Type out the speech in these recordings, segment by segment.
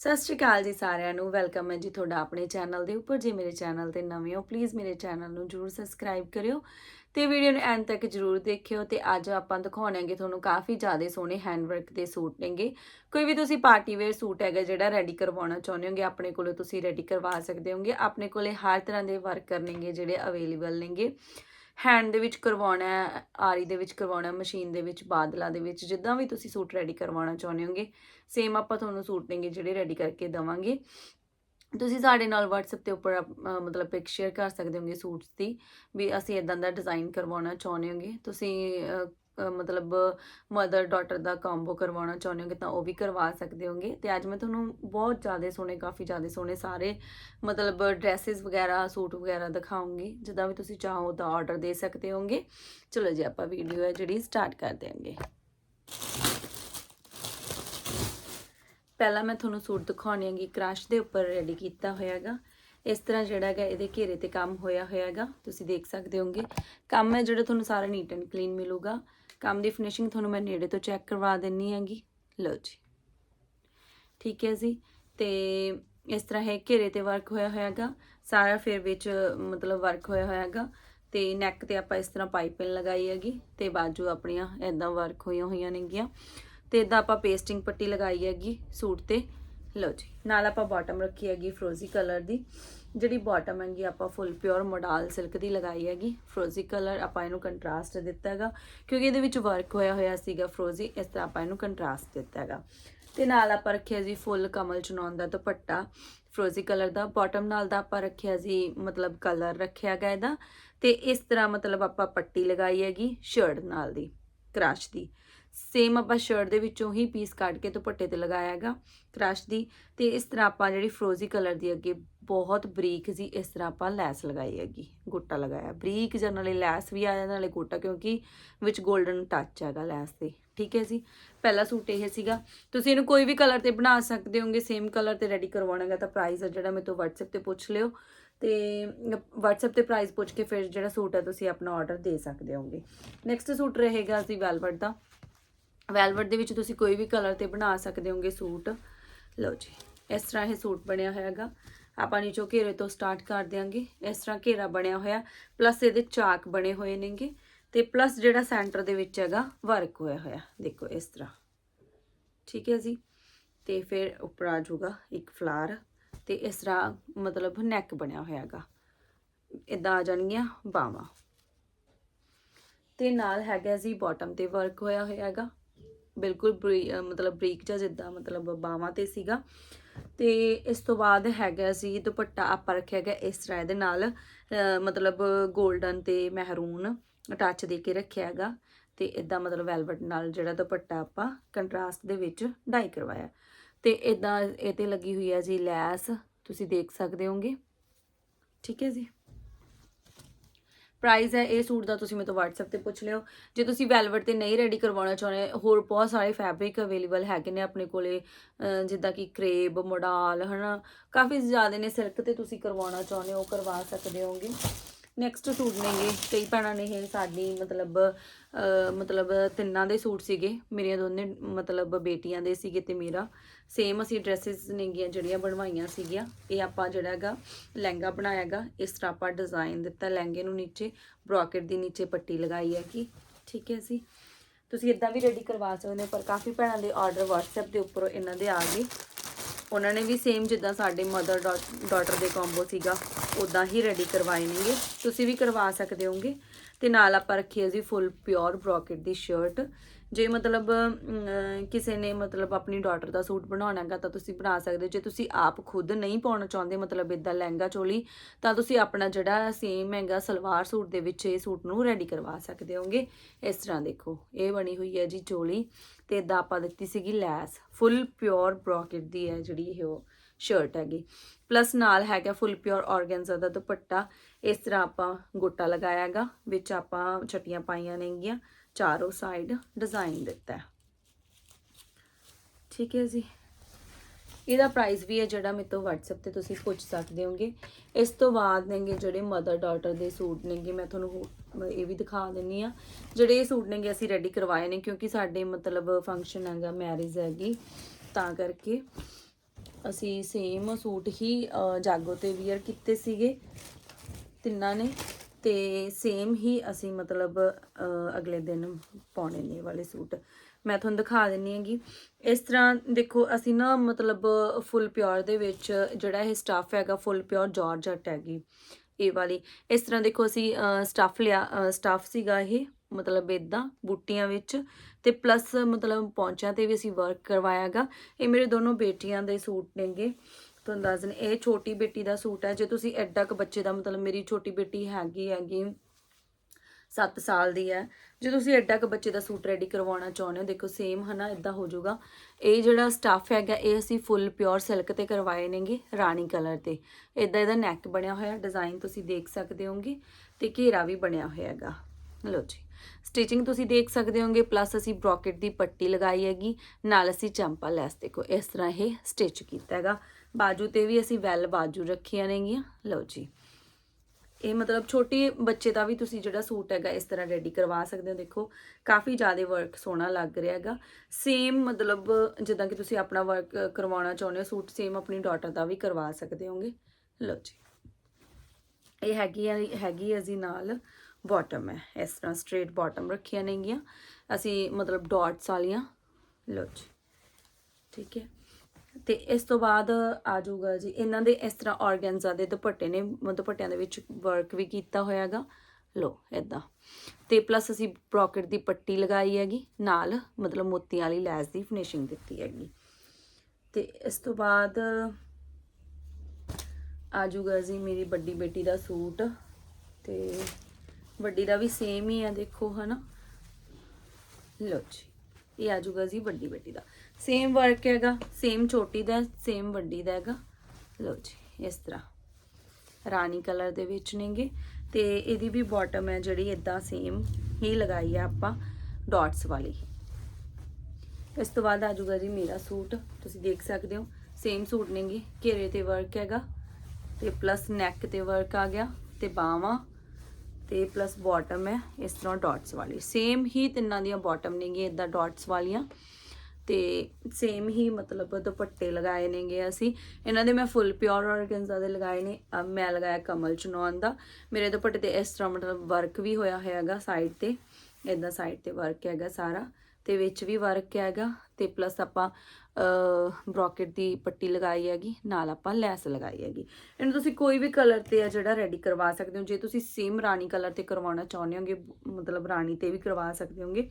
ਸਤਿ ਸ਼੍ਰੀ ਅਕਾਲ ਜੀ ਸਾਰਿਆਂ ਨੂੰ। ਵੈਲਕਮ ਹੈ ਜੀ ਤੁਹਾਡਾ ਆਪਣੇ ਚੈਨਲ ਦੇ ਉੱਪਰ। ਜੇ ਮੇਰੇ ਚੈਨਲ ਤੇ ਨਵੇਂ ਹੋ ਪਲੀਜ਼ ਮੇਰੇ ਚੈਨਲ ਨੂੰ ਜਰੂਰ ਸਬਸਕ੍ਰਾਈਬ ਕਰਿਓ ਤੇ ਵੀਡੀਓ ਨੂੰ ਐਂਡ ਤੱਕ ਜਰੂਰ ਦੇਖਿਓ ਤੇ ਅੱਜ ਆਪਾਂ ਦਿਖਾਉਣਾਂਗੇ ਤੁਹਾਨੂੰ ਕਾਫੀ ਜ਼ਿਆਦਾ ਸੋਹਣੇ ਹੈਂਡਵਰਕ ਦੇ ਸੂਟ ਨੇਗੇ। ਕੋਈ ਵੀ ਤੁਸੀਂ ਪਾਰਟੀ ਵੇਅਰ ਸੂਟ ਹੈਗਾ ਜਿਹੜਾ ਰੈਡੀ ਕਰਵਾਉਣਾ ਚਾਹੁੰਦੇ ਹੋਗੇ, ਆਪਣੇ ਕੋਲੇ ਤੁਸੀਂ ਰੈਡੀ ਕਰਵਾ ਸਕਦੇ ਹੋਗੇ। ਆਪਣੇ ਕੋਲੇ ਹਰ ਤਰ੍ਹਾਂ ਦੇ ਵਰਕਰ ਨੇਗੇ ਜਿਹੜੇ ਅਵੇਲੇਬਲ ਨੇਗੇ। ਹੈਂਡ ਦੇ ਵਿੱਚ ਕਰਵਾਉਣਾ ਹੈ, ਆਰੀ ਦੇ ਵਿੱਚ ਕਰਵਾਉਣਾ ਮਸ਼ੀਨ ਦੇ ਵਿੱਚ, ਬਾਦਲਾਂ ਦੇ ਵਿੱਚ, ਜਿੱਦਾਂ ਵੀ ਤੁਸੀਂ ਸੂਟ ਰੈਡੀ ਕਰਵਾਉਣਾ ਚਾਹੁੰਦੇ ਹੋਗੇ ਸੇਮ ਆਪਾਂ ਤੁਹਾਨੂੰ ਸੂਟ ਨੇਗੇ ਜਿਹੜੇ ਰੈਡੀ ਕਰਕੇ ਦਵਾਂਗੇ। ਤੁਸੀਂ ਸਾਡੇ ਨਾਲ WhatsApp ਤੇ ਉੱਪਰ ਮਤਲਬ ਪਿਕ ਸ਼ੇਅਰ ਕਰ ਸਕਦੇ ਹੋਗੇ ਸੂਟਸ ਦੀ, ਵੀ ਅਸੀਂ ਇਦਾਂ ਦਾ ਡਿਜ਼ਾਈਨ ਕਰਵਾਉਣਾ ਚਾਹੁੰਦੇ ਹੋਗੇ। ਤੁਸੀਂ ਮਤਲਬ ਮਦਰ ਡਾਟਰ ਦਾ ਕੰਬੋ ਕਰਵਾਉਣਾ ਚਾਹੁੰਦੇ ਹੋਗੇ ਤਾਂ ਉਹ ਵੀ ਕਰਵਾ ਸਕਦੇ ਹੋਗੇ। ਤੇ ਅੱਜ ਮੈਂ ਤੁਹਾਨੂੰ ਬਹੁਤ ਜ਼ਿਆਦਾ ਸੋਹਣੇ, ਕਾਫੀ ਜ਼ਿਆਦਾ ਸੋਹਣੇ ਸਾਰੇ ਮਤਲਬ ਡਰੈਸਸ ਵਗੈਰਾ, ਸੂਟ ਵਗੈਰਾ ਦਿਖਾਉਂਗੀ। ਜਿੱਦਾਂ ਵੀ ਤੁਸੀਂ ਚਾਹੋ ਤਾਂ ਆਰਡਰ ਦੇ ਸਕਦੇ ਹੋਗੇ। ਚਲੋ ਜੀ, ਆਪਾਂ ਵੀਡੀਓ ਹੈ ਜਿਹੜੀ ਸਟਾਰਟ ਕਰ ਦਿਆਂਗੇ ਪਹਿਲਾਂ ਮੈਂ ਤੁਹਾਨੂੰ ਸੂਟ ਦਿਖਾਉਣੀ ਹੈਗੀ, ਕ੍ਰਸ਼ ਦੇ ਉੱਪਰ ਰੈਡੀ ਕੀਤਾ ਹੋਇਆ ਹੈਗਾ। ਇਸ ਤਰ੍ਹਾਂ ਜਿਹੜਾ ਹੈਗਾ, ਇਹਦੇ ਘੇਰੇ ਤੇ ਕੰਮ ਹੋਇਆ ਹੋਇਆ ਹੈਗਾ। ਤੁਸੀਂ ਦੇਖ ਸਕਦੇ ਹੋਗੇ। ਕੰਮ ਹੈ ਜਿਹੜਾ ਤੁਹਾਨੂੰ ਸਾਰਾ ਨੀਟ ਐਂਡ ਕਲੀਨ ਮਿਲੂਗਾ। ਕੰਮ ਦੀ ਫਿਨਿਸ਼ਿੰਗ ਤੁਹਾਨੂੰ ਮੈਂ ਨੇੜੇ ਤੋਂ ਚੈੱਕ ਕਰਵਾ ਦਿੰਨੀ ਹੈਗੀ। ਲਓ ਜੀ। ਠੀਕ ਹੈ ਜੀ। ਤੇ ਇਸ ਤਰ੍ਹਾਂ ਹੈ, ਘੇਰੇ ਤੇ ਵਰਕ ਹੋਇਆ ਹੋਇਆ ਹੈਗਾ ਸਾਰਾ ਫਿਰ ਵਿੱਚ ਮਤਲਬ ਵਰਕ ਹੋਇਆ ਹੋਇਆ ਹੈਗਾ ਤੇ ਨੈਕ ਤੇ ਆਪਾਂ ਇਸ ਤਰ੍ਹਾਂ ਪਾਈਪਿੰਗ ਲਗਾਈ ਹੈਗੀ। ਤੇ ਬਾਜੂ ਆਪਣੀਆਂ ਐਦਾਂ ਵਰਕ ਹੋਈਆਂ ਹੋਈਆਂ ਨੇਗੀਆਂ। ਤੇ ਇਦਾਂ ਆਪਾਂ ਪੇਸਟਿੰਗ ਪੱਟੀ ਲਗਾਈ ਹੈਗੀ ਸੂਟ ਤੇ। ਲਓ ਜੀ, ਨਾਲ ਆਪਾਂ ਬਾਟਮ ਰੱਖੀ ਹੈਗੀ ਫਰੋਜ਼ੀ ਕਲਰ ਦੀ, ਜਿਹੜੀ ਬਾਟਮ ਹੈਗੀ ਆਪਾਂ ਫੁੱਲ ਪਿਓਰ ਮੋਡਲ ਸਿਲਕ ਦੀ ਲਗਾਈ ਹੈਗੀ। ਫਰੋਜ਼ੀ ਕਲਰ ਆਪਾਂ ਇਹਨੂੰ ਕੰਟਰਾਸਟ ਦਿੱਤਾ ਹੈਗਾ, ਕਿਉਂਕਿ ਇਹਦੇ ਵਿੱਚ ਵਰਕ ਹੋਇਆ ਹੋਇਆ ਸੀਗਾ ਫਰੋਜ਼ੀ ਇਸ ਤਰ੍ਹਾਂ ਆਪਾਂ ਇਹਨੂੰ ਕੰਟਰਾਸਟ ਦਿੱਤਾ ਹੈਗਾ। ਤੇ ਨਾਲ ਆਪਾਂ ਰੱਖਿਆ ਜੀ ਫੁੱਲ ਕਮਲ ਚੁਣਾਉਣ ਦਾ ਦੁਪੱਟਾ ਫਰੋਜ਼ੀ ਕਲਰ ਦਾ। ਬਾਟਮ ਨਾਲ ਦਾ ਆਪਾਂ ਰੱਖਿਆ ਜੀ, ਮਤਲਬ ਕਲਰ ਰੱਖਿਆ ਗਿਆ ਇਹਦਾ। ਤੇ ਇਸ ਤਰ੍ਹਾਂ ਮਤਲਬ ਆਪਾਂ ਪੱਟੀ ਲਗਾਈ ਹੈਗੀ ਸ਼ਰਟ ਨਾਲ ਦੀ, ਕਰਾਸ਼ ਦੀ। ਸੇਮ ਆਪਾਂ ਸ਼ਰਟ ਦੇ ਵਿੱਚੋਂ ਹੀ ਪੀਸ ਕੱਢ ਕੇ ਦੁਪੱਟੇ ਤੇ ਲਗਾਇਆ ਹੈਗਾ ਕ੍ਰਸ਼ ਦੀ। ਤੇ ਇਸ ਤਰ੍ਹਾਂ ਆਪਾਂ ਜਿਹੜੀ ਫਰੋਜ਼ੀ ਕਲਰ ਦੀ ਅੱਗੇ ਬਹੁਤ ਬਰੀਕ ਜੀ ਇਸ ਤਰ੍ਹਾਂ ਆਪਾਂ ਲੈਸ ਲਗਾਈ ਹੈਗੀ, ਗੋਟਾ ਲਗਾਇਆ। ਬਰੀਕ ਜਾਂ ਨਾਲੇ ਲੈਸ ਵੀ ਆ ਜਾਂਦਾ, ਨਾਲੇ ਗੋਟਾ ਕਿਉਂਕਿ ਵਿੱਚ 골ਡਨ ਟੱਚ ਹੈਗਾ ਲੈਸ ਤੇ। ਠੀਕ ਹੈ ਜੀ? ਪਹਿਲਾ ਸੂਟ ਇਹ ਸੀਗਾ। ਤੁਸੀਂ ਇਹਨੂੰ ਕੋਈ ਵੀ ਕਲਰ ਤੇ ਬਣਾ ਸਕਦੇ ਹੋਗੇ ਸੇਮ ਕਲਰ ਤੇ ਰੈਡੀ ਕਰਵਾਉਣਾਗਾ ਤਾਂ ਪ੍ਰਾਈਸ ਹੈ ਜਿਹੜਾ ਮੇਰੇ ਤੋਂ WhatsApp ਤੇ ਪੁੱਛ ਲਿਓ। ਤੇ WhatsApp ਤੇ ਪ੍ਰਾਈਸ ਪੁੱਛ ਕੇ ਫਿਰ ਜਿਹੜਾ ਸੂਟ ਹੈ ਤੁਸੀਂ ਆਪਣਾ ਆਰਡਰ ਦੇ ਸਕਦੇ ਹੋਗੇ। ਨੈਕਸਟ ਸੂਟ ਰਹੇਗਾ ਜੀ ਵੈਲਵਟ ਦਾ। ਵੈਲਵਟ ਦੇ ਵਿੱਚ ਤੁਸੀਂ ਕੋਈ ਵੀ ਕਲਰ ਤੇ ਬਣਾ ਸਕਦੇ ਹੋਗੇ ਸੂਟ। ਲਓ ਜੀ, ਇਸ ਤਰ੍ਹਾਂ ਇਹ ਸੂਟ ਬਣਿਆ ਹੋਇਆ ਹੈਗਾ। ਆਪਾਂ ਨੀਚੋਂ ਘੇਰੇ ਤੋਂ ਸਟਾਰਟ ਕਰ ਦਿਆਂਗੇ। ਇਸ ਤਰ੍ਹਾਂ ਘੇਰਾ ਬਣਿਆ ਹੋਇਆ ਪਲੱਸ ਇਹਦੇ ਚਾਕ ਬਣੇ ਹੋਏ ਨੇਗੇ ਤੇ ਪਲੱਸ ਜਿਹੜਾ ਸੈਂਟਰ ਦੇ ਵਿੱਚ ਹੈਗਾ ਵਰਕ ਹੋਇਆ ਹੋਇਆ। ਦੇਖੋ ਇਸ ਤਰ੍ਹਾਂ। ਠੀਕ ਹੈ ਜੀ? ਤੇ ਫਿਰ ਉੱਪਰ ਆ ਜਾਊਗਾ ਇੱਕ ਫਲਾਰ ਤੇ ਇਸ ਤਰ੍ਹਾਂ ਮਤਲਬ ਨੈਕ ਬਣਿਆ ਹੋਇਆ ਹੈਗਾ। ਇਦਾਂ ਆ ਜਾਣਗੀਆਂ ਬਾਹਾਂ। ਤੇ ਨਾਲ ਹੈਗਾ ਜੀ ਬਾਟਮ ਤੇ ਵਰਕ ਹੋਇਆ ਹੋਇਆ ਹੈਗਾ। ਬਿਲਕੁਲ ਬਰੀ- ਮਤਲਬ ਬਰੀਕ ਜਿਹਾ ਜਿੱਦਾਂ ਮਤਲਬ ਬਾਹਾਂ ਤੇ ਸੀਗਾ। ਤੇ ਇਸ ਤੋਂ ਬਾਅਦ ਹੈਗਾ ਸੀ ਦੁਪੱਟਾ ਆਪਾਂ ਰੱਖਿਆ ਗਿਆ ਇਸ ਤਰ੍ਹਾਂ ਇਹਦੇ ਨਾਲ ਮਤਲਬ 골ਡਨ ਤੇ ਮਹਿਰੂਨ ਟੱਚ ਦੇ ਕੇ ਰੱਖਿਆ ਹੈਗਾ। ਤੇ ਇਦਾਂ ਮਤਲਬ ਵੈਲਵਟ ਨਾਲ ਜਿਹੜਾ ਦੁਪੱਟਾ ਆਪਾਂ ਕੰਟਰਾਸਟ ਦੇ ਵਿੱਚ ਡਾਈ ਕਰਵਾਇਆ। ਤੇ ਇਦਾਂ ਇਹ ਤੇ ਲੱਗੀ ਹੋਈ ਹੈ ਜੀ ਲੈਸ, ਤੁਸੀਂ ਦੇਖ ਸਕਦੇ ਹੋਗੇ। ਠੀਕ ਹੈ ਜੀ। ਪ੍ਰਾਈਸ ਹੈ, ਇਹ ਸੂਟ ਦਾ ਤੁਸੀਂ ਮੈਨੂੰ ਤੋਂ WhatsApp ਤੇ ਪੁੱਛ ਲਿਓ। ਜੇ ਤੁਸੀਂ ਵੈਲਵਟ ਤੇ ਨਹੀਂ ਰੈਡੀ ਕਰਵਾਉਣਾ ਚਾਹੁੰਦੇ, ਹੋਰ ਬਹੁਤ ਸਾਰੇ ਫੈਬਰਿਕ ਅਵੇਲੇਬਲ ਹੈਗੇ ਨੇ ਆਪਣੇ ਕੋਲੇ ਜਿੱਦਾਂ ਕਿ ਕਰੇਬ ਮੋਡਾਲ ਹਨਾ। ਕਾਫੀ ਜ਼ਿਆਦਾ ਨੇ ਸਿਲਕ ਤੇ ਤੁਸੀਂ ਕਰਵਾਉਣਾ ਚਾਹੁੰਦੇ ਹੋ, ਕਰਵਾ ਸਕਦੇ ਹੋਗੇ। ਨੈਕਸਟ ਸੂਟ ਨੇਗੇ ਕਈ ਭੈਣਾਂ ਨੇ ਇਹ ਸਾਡੀ ਮਤਲਬ ਮਤਲਬ ਤਿੰਨਾਂ ਦੇ ਸੂਟ ਸੀਗੇ। ਮੇਰੀਆਂ ਦੋਨੇ ਮਤਲਬ ਬੇਟੀਆਂ ਦੇ ਸੀਗੇ ਤੇ ਮੇਰਾ। ਸੇਮ ਅਸੀਂ ਡਰੈਸਸ ਨੇਗੀਆਂ ਜਿਹੜੀਆਂ ਬਣਵਾਈਆਂ ਸੀਗੀਆਂ। ਇਹ ਆਪਾਂ ਜਿਹੜਾ ਹੈਗਾ, ਲਹਿੰਗਾ ਬਣਾਇਆ ਹੈਗਾ। ਇਸ ਤਰ੍ਹਾਂ ਆਪਾਂ ਡਿਜ਼ਾਈਨ ਦਿੱਤਾ ਲਹਿੰਗੇ ਨੂੰ ਨੀਚੇ, ਬ੍ਰੋਕਟ ਦੀ ਨੀਚੇ ਪੱਟੀ ਲਗਾਈ ਹੈ ਕਿ, ਠੀਕ ਹੈ ਜੀ। ਤੁਸੀਂ ਇਦਾਂ ਵੀ ਰੈਡੀ ਕਰਵਾ ਸਕਦੇ ਹੋ, ਪਰ ਕਾਫੀ ਭੈਣਾਂ ਦੇ ਆਰਡਰ WhatsApp ਦੇ ਉੱਪਰ ਇਹਨਾਂ ਦੇ ਆ ਗਏ। ਉਹਨਾਂ ਨੇ ਵੀ ਸੇਮ ਜਿੱਦਾਂ ਸਾਡੇ ਮਦਰ ਡਾਟਰ ਦੇ ਕੰਬੋ ਸੀਗਾ ਉਦਾਂ ਹੀ ਰੈਡੀ ਕਰਵਾਏ ਨੇਗੇ। ਤੁਸੀਂ ਵੀ ਕਰਵਾ ਸਕਦੇ ਹੋਗੇ। ਤੇ ਨਾਲ ਆਪਾਂ ਰੱਖੀ ਹੈ ਜੀ ਫੁੱਲ ਪਿਓਰ ਬ੍ਰੋਕਟ ਦੀ ਸ਼ਰਟ ਜੇ ਮਤਲਬ ਕਿਸੇ ਨੇ ਮਤਲਬ ਆਪਣੀ ਡਾਟਰ ਦਾ ਸੂਟ ਬਣਾਉਣਾ ਹੈਗਾ ਤਾਂ ਤੁਸੀਂ ਬਣਾ ਸਕਦੇ ਹੋ। ਜੇ ਤੁਸੀਂ ਆਪ ਖੁਦ ਨਹੀਂ ਪਾਉਣਾ ਚਾਹੁੰਦੇ, ਮਤਲਬ ਇਦਾਂ ਲਹਿੰਗਾ ਚੋਲੀ, ਤਾਂ ਤੁਸੀਂ ਆਪਣਾ ਜਿਹੜਾ ਸੇਮ ਹੈਗਾ ਸਲਵਾਰ ਸੂਟ ਦੇ ਵਿੱਚ ਇਹ ਸੂਟ ਨੂੰ ਰੈਡੀ ਕਰਵਾ ਸਕਦੇ ਹੋਗੇ। ਇਸ ਤਰ੍ਹਾਂ ਦੇਖੋ, ਇਹ ਬਣੀ ਹੋਈ ਹੈ ਜੀ ਚੋਲੀ ਤੇ ਇਦਾਂ ਆਪਾਂ ਦਿੱਤੀ ਸੀਗੀ ਲੈਸ। ਫੁੱਲ ਪਿਓਰ ਬ੍ਰੋਕਟ ਦੀ ਹੈ ਜਿਹੜੀ ਇਹ ਉਹ ਸ਼ਰਟ ਹੈਗੀ। ਪਲੱਸ ਨਾਲ ਹੈਗਾ ਫੁੱਲ ਪਿਓਰ ਆਰਗੈਂਜ਼ਾ ਦਾ ਦੁਪੱਟਾ। ਇਸ ਤਰ੍ਹਾਂ ਆਪਾਂ ਗੋਟਾ ਲਗਾਇਆ ਹੈਗਾ ਵਿੱਚ ਆਪਾਂ ਛਟੀਆਂ ਪਾਈਆਂ ਨੇਗੀਆਂ, ਚਾਰੋਂ ਸਾਈਡ ਡਿਜ਼ਾਈਨ ਦਿੱਤਾ ਹੈ। ਠੀਕ ਹੈ ਜੀ। ਇਹਦਾ ਪ੍ਰਾਈਸ ਵੀ ਹੈ ਜਿਹੜਾ ਮੇਰੇ ਤੋਂ WhatsApp ਤੇ ਤੁਸੀਂ ਪੁੱਛ ਸਕਦੇ ਹੋਗੇ। ਇਸ ਤੋਂ ਬਾਅਦ ਨੇਗੇ ਜਿਹੜੇ ਮਦਰ ਡਾਟਰ ਦੇ ਸੂਟ ਨੇਗੇ, ਮੈਂ ਤੁਹਾਨੂੰ ਹੋਰ- ਇਹ ਵੀ ਦਿਖਾ ਦਿੰਨੀ ਆ ਜਿਹੜੇ ਇਹ ਸੂਟ ਨੇਗੇ ਅਸੀਂ ਰੈਡੀ ਕਰਵਾਏ ਨੇ, ਕਿਉਂਕਿ ਸਾਡੇ ਮਤਲਬ ਫੰਕਸ਼ਨ ਹੈਗਾ ਮੈਰਿਜ ਹੈਗੀ, ਤਾਂ ਕਰਕੇ ਅਸੀਂ ਸੇਮ ਸੂਟ ਹੀ ਜਾਗੋ ਤੇ ਵੀਅਰ ਕੀਤੇ ਸੀਗੇ। ਤਿੰਨਾਂ ਨੇ ਤੇ ਸੇਮ ਹੀ ਅਸੀਂ ਮਤਲਬ ਅਗਲੇ ਦਿਨ ਪਾਉਣੇ ਨੇ ਇਹ ਵਾਲੇ ਸੂਟ। ਮੈਂ ਤੁਹਾਨੂੰ ਦਿਖਾ ਦਿੰਨੀ ਹੈਗੀ। ਇਸ ਤਰ੍ਹਾਂ ਦੇਖੋ, ਅਸੀਂ ਨਾ ਮਤਲਬ ਫੁੱਲ ਪਿਓਰ ਦੇ ਵਿੱਚ ਜਿਹੜਾ ਇਹ ਸਟੱਫ ਹੈਗਾ, ਫੁੱਲ ਪਿਓਰ ਜਾਰਜਟ ਹੈਗੀ, ਇਹ ਵਾਲੀ। ਇਸ ਤਰ੍ਹਾਂ ਦੇਖੋ, ਅਸੀਂ ਸਟੱਫ ਲਿਆ ਸਟੱਫ ਸੀਗਾ ਇਹ, ਮਤਲਬ ਇਦਾਂ ਬੂਟੀਆਂ ਵਿੱਚ। ਤੇ ਪਲੱਸ ਮਤਲਬ ਪੌਂਚਿਆਂ ਤੇ ਵੀ ਅਸੀਂ ਵਰਕ ਕਰਵਾਇਆਗਾ ਇਹ ਮੇਰੇ ਦੋਨੋਂ ਬੇਟੀਆਂ ਦੇ ਸੂਟ ਨੇਗੇ। ਤੁਹਾਨੂੰ ਦੱਸ ਦਿੰਦੇ, ਇਹ ਛੋਟੀ ਬੇਟੀ ਦਾ ਸੂਟ ਹੈ, ਜੇ ਤੁਸੀਂ ਐਡਾ ਕ ਬੱਚੇ ਦਾ, ਮਤਲਬ ਮੇਰੀ ਛੋਟੀ ਬੇਟੀ ਹੈਗੀ ਹੈਗੀ 7 ਸਾਲ ਦੀ ਹੈ, ਜੇ ਤੁਸੀਂ ਐਡਾ ਕ ਬੱਚੇ ਦਾ ਸੂਟ ਰੈਡੀ ਕਰਵਾਉਣਾ ਚਾਹੁੰਦੇ ਹੋ, ਦੇਖੋ ਸੇਮ ਹਨਾ ਇਦਾਂ ਹੋ ਜਾਊਗਾ। ਇਹ ਜਿਹੜਾ ਸਟੱਫ ਹੈਗਾ, ਇਹ ਅਸੀਂ ਫੁੱਲ ਪਿਓਰ ਸਿਲਕ ਤੇ ਕਰਵਾਏ ਨੇਗੇ, ਰਾਣੀ ਕਲਰ ਤੇ। ਇਦਾਂ ਇਹਦਾ ਨੈਕ ਬਣਿਆ ਹੋਇਆ ਡਿਜ਼ਾਈਨ ਤੁਸੀਂ ਦੇਖ ਸਕਦੇ ਹੋਗੇ ਤੇ ਘੇਰਾ ਵੀ ਬਣਿਆ ਹੋਇਆ ਹੈਗਾ। ਲਓ ਜੀ ਸਟਿਚਿੰਗ ਤੁਸੀਂ ਦੇਖ ਸਕਦੇ ਹੋਗੇ ਪਲੱਸ ਅਸੀਂ ਬ੍ਰੋਕਟ ਦੀ ਪੱਟੀ ਲਗਾਈ ਹੈਗੀ, ਨਾਲ ਅਸੀਂ ਚੰਪਾ ਲੈਸ ਦੇਖੋ, ਇਸ ਤਰ੍ਹਾਂ ਇਹ ਸਟਿਚ ਕੀਤਾ ਹੈਗਾ। ਬਾਜੂ ਤੇ ਵੀ ਅਸੀਂ ਵੈਲ ਬਾਜੂ ਰੱਖੀਆਂ ਨੇਗੀਆਂ। ਲਓ ਜੀ। ਇਹ ਮਤਲਬ ਛੋਟੇ ਬੱਚੇ ਦਾ ਵੀ ਤੁਸੀਂ ਜਿਹੜਾ ਸੂਟ ਹੈਗਾ, ਇਸ ਤਰ੍ਹਾਂ ਰੈਡੀ ਕਰਵਾ ਸਕਦੇ ਹੋ। ਦੇਖੋ, ਕਾਫੀ ਜ਼ਿਆਦਾ ਵਰਕ ਸੋਹਣਾ ਲੱਗ ਰਿਹਾ ਹੈਗਾ। ਸੇਮ ਮਤਲਬ ਜਿੱਦਾਂ ਕਿ ਤੁਸੀਂ ਆਪਣਾ ਵਰਕ ਕਰਵਾਉਣਾ ਚਾਹੁੰਦੇ ਹੋ, ਸੂਟ ਸੇਮ ਆਪਣੀ ਡਾਟਰ ਦਾ ਵੀ ਕਰਵਾ ਸਕਦੇ ਹੋਗੇ। ਲਓ ਜੀ। ਇਹ ਹੈਗੀ ਆ, ਹੈਗੀ ਅਸੀਂ ਨਾਲ ਬਾਟਮ ਹੈ। ਇਸ ਤਰ੍ਹਾਂ ਸਟ੍ਰੇਟ ਬਾਟਮ ਰੱਖੀਆਂ ਨੇਗੀਆਂ। ਅਸੀਂ ਮਤਲਬ ਡਾਟਸ ਵਾਲੀਆਂ। ਲਓ ਜੀ। ਠੀਕ ਹੈ। ਤੇ ਇਸ ਤੋਂ ਬਾਅਦ ਆ ਜਾਊਗਾ ਜੀ। ਇਹਨਾਂ ਦੇ ਇਸ ਤਰ੍ਹਾਂ ਆਰਗੈਂਜ਼ਾ ਦੇ ਦੁਪੱਟੇ ਨੇ ਮ- ਦੁਪੱਟਿਆਂ ਦੇ ਵਿੱਚ ਵਰਕ ਵੀ ਕੀਤਾ ਹੋਇਆ ਹੈਗਾ। ਲੋ ਇਦਾਂ ਤੇ ਪਲੱਸ ਅਸੀਂ ਬ੍ਰੋਕਟ ਦੀ ਪੱਟੀ ਲਗਾਈ ਹੈਗੀ, ਨਾਲ ਮਤਲਬ ਮੋਤੀ ਵਾਲੀ ਲੈਸ ਦੀ ਫਿਨਿਸ਼ਿੰਗ ਦਿੱਤੀ ਹੈਗੀ। ਤੇ ਇਸ ਤੋਂ ਬਾਅਦ ਆ ਜਾਊਗਾ ਜੀ ਮੇਰੀ ਵੱਡੀ ਬੇਟੀ ਦਾ ਸੂਟ। ਤੇ ਵੱਡੀ ਦਾ ਵੀ ਸੇਮ ਹੀ ਹੈ ਦੇਖੋ, ਹਨਾ। ਲੋ ਜੀ। ਇਹ ਆ ਜਾਊਗਾ ਜੀ ਵੱਡੀ ਬੇਟੀ ਦਾ। ਸੇਮ ਵਰਕ ਹੈਗਾ ਸੇਮ ਛੋਟੀ ਦਾ ਸੇਮ ਵੱਡੀ ਦਾ ਹੈਗਾ। ਲਓ ਜੀ, ਇਸ ਤਰ੍ਹਾਂ। ਰਾਣੀ ਕਲਰ ਦੇ ਵਿੱਚ ਨੇਗੇ ਤੇ ਇਹਦੀ ਵੀ ਬਾਟਮ ਹੈ ਜਿਹੜੀ ਇਦਾਂ ਸੇਮ ਹੀ ਲਗਾਈ ਹੈ ਆਪਾਂ ਡਾਟਸ ਵਾਲੀ। ਇਸ ਤੋਂ ਬਾਅਦ ਆ ਜਾਊਗਾ ਜੀ ਮੇਰਾ ਸੂਟ, ਤੁਸੀਂ ਦੇਖ ਸਕਦੇ ਹੋ। ਸੇਮ ਸੂਟ ਨੇਗੇ, ਘੇਰੇ ਤੇ ਵਰਕ ਹੈਗਾ ਤੇ ਪਲੱਸ ਨੈਕ ਤੇ ਵਰਕ ਆ ਗਿਆ ਤੇ ਬਾਹਾਂ ਤੇ ਪਲੱਸ ਬਾਟਮ ਹੈ, ਇਸ ਤਰ੍ਹਾਂ ਡਾਟਸ ਵਾਲੀ। ਸੇਮ ਹੀ ਤਿੰਨਾਂ ਦੀਆਂ ਬਾਟਮ ਨੇਗੀਆਂ ਇਦਾਂ ਡਾਟਸ ਵਾਲੀਆਂ। ਤੇ ਸੇਮ ਹੀ ਮਤਲਬ ਦੁਪੱਟੇ ਲਗਾਏ ਨੇਗੇ ਅਸੀਂ। ਇਹਨਾਂ ਦੇ ਮੈਂ ਫੁੱਲ ਪਿਓਰ ਆਰਗੈਂਜ਼ਾ ਦੇ ਲਗਾਏ ਨੇ। ਮੈਂ ਲਗਾਇਆ ਕਮਲ ਚਨੌਨ ਦਾ। ਮੇਰੇ ਦੁਪੱਟੇ ਤੇ ਇਸ ਤਰ੍ਹਾਂ ਮਤਲਬ ਵਰਕ ਵੀ ਹੋਇਆ ਹੈਗਾ ਸਾਈਡ ਤੇ। ਇਦਾਂ ਸਾਈਡ ਤੇ ਵਰਕ ਹੈਗਾ ਸਾਰਾ। ਤੇ ਵਿੱਚ ਵੀ ਵਰਕ ਹੈਗਾ ਤੇ ਪਲੱਸ ਆਪਾਂ ਬ੍ਰੋਕਟ ਦੀ ਪੱਟੀ ਲਗਾਈ ਹੈਗੀ, ਨਾਲ ਆਪਾਂ ਲੈਸ ਲਗਾਈ ਹੈਗੀ। ਇਹਨੂੰ ਤੁਸੀਂ ਕੋਈ ਵੀ ਕਲਰ ਤੇ ਆ ਜਿਹੜਾ ਰੈਡੀ ਕਰਵਾ ਸਕਦੇ ਹੋ, ਜੇ ਤੁਸੀਂ ਸੇਮ ਰਾਣੀ ਕਲਰ ਤੇ ਕਰਵਾਉਣਾ ਚਾਹੁੰਦੇ ਹੋਗੇ, ਮਤਲਬ ਰਾਣੀ ਤੇ ਵੀ ਕਰਵਾ ਸਕਦੇ ਹੋਗੇ,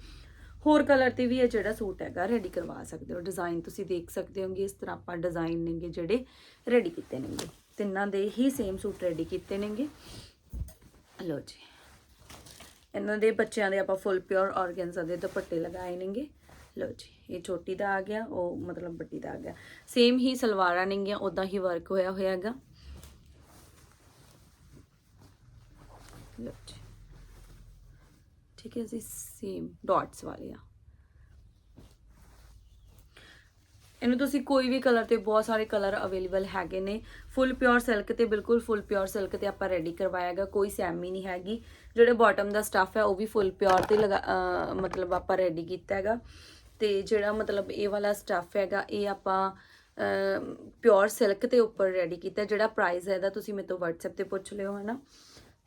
ਹੋਰ ਕਲਰ ਤੇ ਵੀ ਇਹ ਜਿਹੜਾ ਸੂਟ ਹੈਗਾ ਰੈਡੀ ਕਰਵਾ ਸਕਦੇ ਹੋ। ਡਿਜ਼ਾਈਨ ਤੁਸੀਂ ਦੇਖ ਸਕਦੇ ਹੋਗੇ, ਇਸ ਤਰ੍ਹਾਂ ਆਪਾਂ ਡਿਜ਼ਾਈਨ ਨੇਗੇ ਜਿਹੜੇ ਰੈਡੀ ਕੀਤੇ ਨੇਗੇ। ਤਿੰਨਾਂ ਦੇ ਹੀ ਸੇਮ ਸੂਟ ਰੈਡੀ ਕੀਤੇ ਨੇਗੇ। ਲਓ ਜੀ। ਇਹਨਾਂ ਦੇ ਬੱਚਿਆਂ ਦੇ ਆਪਾਂ ਫੁੱਲ ਪਿਓਰ ਆਰਗੈਂਜ਼ਾ ਦੇ ਦੁਪੱਟੇ ਲਗਾਏ ਨੇਗੇ। ਲਓ ਜੀ, ਇਹ ਛੋਟੀ ਦਾ ਆ ਗਿਆ, ਉਹ ਮਤਲਬ ਵੱਡੀ ਦਾ ਆ ਗਿਆ। ਸੇਮ ਹੀ ਸਲਵਾਰਾਂ ਨੇਗੀਆਂ ਉਦਾਂ ਹੀ ਵਰਕ ਹੋਇਆ ਹੋਇਆ ਹੈਗਾ। ਲਓ ਜੀ। ਠੀਕ ਹੈ ਜੀ ਸੇਮ ਡਾਟਸ ਵਾਲੇ ਆ ਇਹਨੂੰ ਤੁਸੀਂ ਕੋਈ ਵੀ ਕਲਰ ਤੇ ਬਹੁਤ ਸਾਰੇ ਕਲਰ ਅਵੇਲੇਬਲ ਹੈਗੇ ਨੇ। ਫੁੱਲ ਪਿਓਰ ਸਿਲਕ ਤੇ ਬਿਲਕੁਲ ਫੁੱਲ ਪਿਓਰ ਸਿਲਕ ਤੇ ਆਪਾਂ ਰੈਡੀ ਕਰਵਾਇਆਗਾ ਕੋਈ ਸੈਮੀ ਨਹੀਂ ਹੈਗੀ। ਜਿਹੜੇ ਬਾਟਮ ਦਾ ਸਟੱਫ ਹੈ, ਉਹ ਵੀ ਫੁੱਲ ਪਿਓਰ ਤੇ ਲਗਾ ਮਤਲਬ ਆਪਾਂ ਰੈਡੀ ਕੀਤਾ ਹੈਗਾ। ਤੇ ਜਿਹੜਾ ਮਤਲਬ ਇਹ ਵਾਲਾ ਸਟੱਫ ਹੈਗਾ, ਇਹ ਆਪਾਂ ਪਿਓਰ ਸਿਲਕ ਤੇ ਉੱਪਰ ਰੈਡੀ ਕੀਤਾ। ਜਿਹੜਾ ਪ੍ਰਾਈਸ ਹੈ ਇਹਦਾ ਤੁਸੀਂ ਮੇਰੇ ਤੋਂ WhatsApp ਤੇ ਪੁੱਛ ਲਿਓ, ਹਨਾ?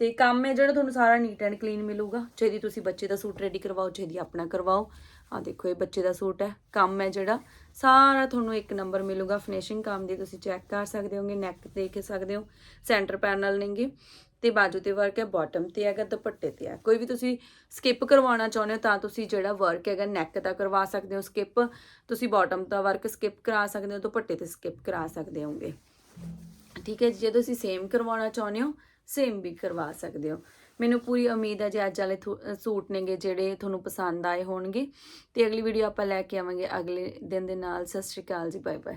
ਤੇ ਕੰਮ ਹੈ ਜਿਹੜਾ ਤੁਹਾਨੂੰ ਸਾਰਾ ਨੀਟ ਐਂਡ ਕਲੀਨ ਮਿਲੂਗਾ। ਜਿਹਦੀ ਤੁਸੀਂ ਬੱਚੇ ਦਾ ਸੂਟ ਰੈਡੀ ਕਰਵਾਓ, ਜਿਹਦੀ ਆਪਣਾ ਕਰਵਾਓ। ਆ ਦੇਖੋ, ਇਹ ਬੱਚੇ ਦਾ ਸੂਟ ਹੈ। ਕੰਮ ਹੈ ਜਿਹੜਾ। ਸਾਰਾ ਤੁਹਾਨੂੰ ਇੱਕ ਨੰਬਰ ਮਿਲੂਗਾ। ਫਿਨਿਸ਼ਿੰਗ ਕੰਮ ਦੀ ਤੁਸੀਂ ਚੈੱਕ ਕਰ ਸਕਦੇ ਹੋਗੇ ਨੈਕ ਦੇਖ ਸਕਦੇ ਹੋ ਸੈਂਟਰ ਪੈਨਲ ਨੇਗੇ। ਤੇ ਬਾਜੂ ਤੇ ਵਰਕ ਹੈ ਬਾਟਮ ਤੇ ਹੈਗਾ, ਦੁਪੱਟੇ ਤੇ ਹੈ। ਕੋਈ ਵੀ ਤੁਸੀਂ ਸਕਿਪ ਕਰਵਾਉਣਾ ਚਾਹੁੰਦੇ ਹੋ, ਤਾਂ ਤੁਸੀਂ ਜਿਹੜਾ ਵਰਕ ਹੈਗਾ ਨੈਕ ਦਾ ਕਰਵਾ ਸਕਦੇ ਹੋ ਸਕਿਪ ਤੁਸੀਂ ਬਾਟਮ ਦਾ ਵਰਕ ਸਕਿਪ ਕਰਾ ਸਕਦੇ ਹੋ, ਦੁਪੱਟੇ ਤੇ ਸਕਿਪ ਕਰਾ ਸਕਦੇ ਹੋਗੇ। ਠੀਕ ਹੈ ਜੇ ਤੁਸੀਂ ਸੇਮ ਕਰਵਾਉਣਾ ਚਾਹੁੰਦੇ ਹੋ ਸੇਮ ਵੀ ਕਰਵਾ ਸਕਦੇ ਹੋ। ਮੈਨੂੰ ਪੂਰੀ ਉਮੀਦ ਹੈ ਜੇ ਅੱਜ ਵਾਲੇ ਥੋ- ਸੂਟ ਨੇਗੇ ਜਿਹੜੇ ਤੁਹਾਨੂੰ ਪਸੰਦ ਆਏ ਹੋਣਗੇ। ਤੇ ਅਗਲੀ ਵੀਡੀਓ ਆਪਾਂ ਲੈ ਕੇ ਆਵਾਂਗੇ। ਅਗਲੇ ਦਿਨ ਦੇ ਨਾਲ ਸਤਿ ਸ਼੍ਰੀ ਅਕਾਲ ਜੀ ਬਾਏ ਬਾਏ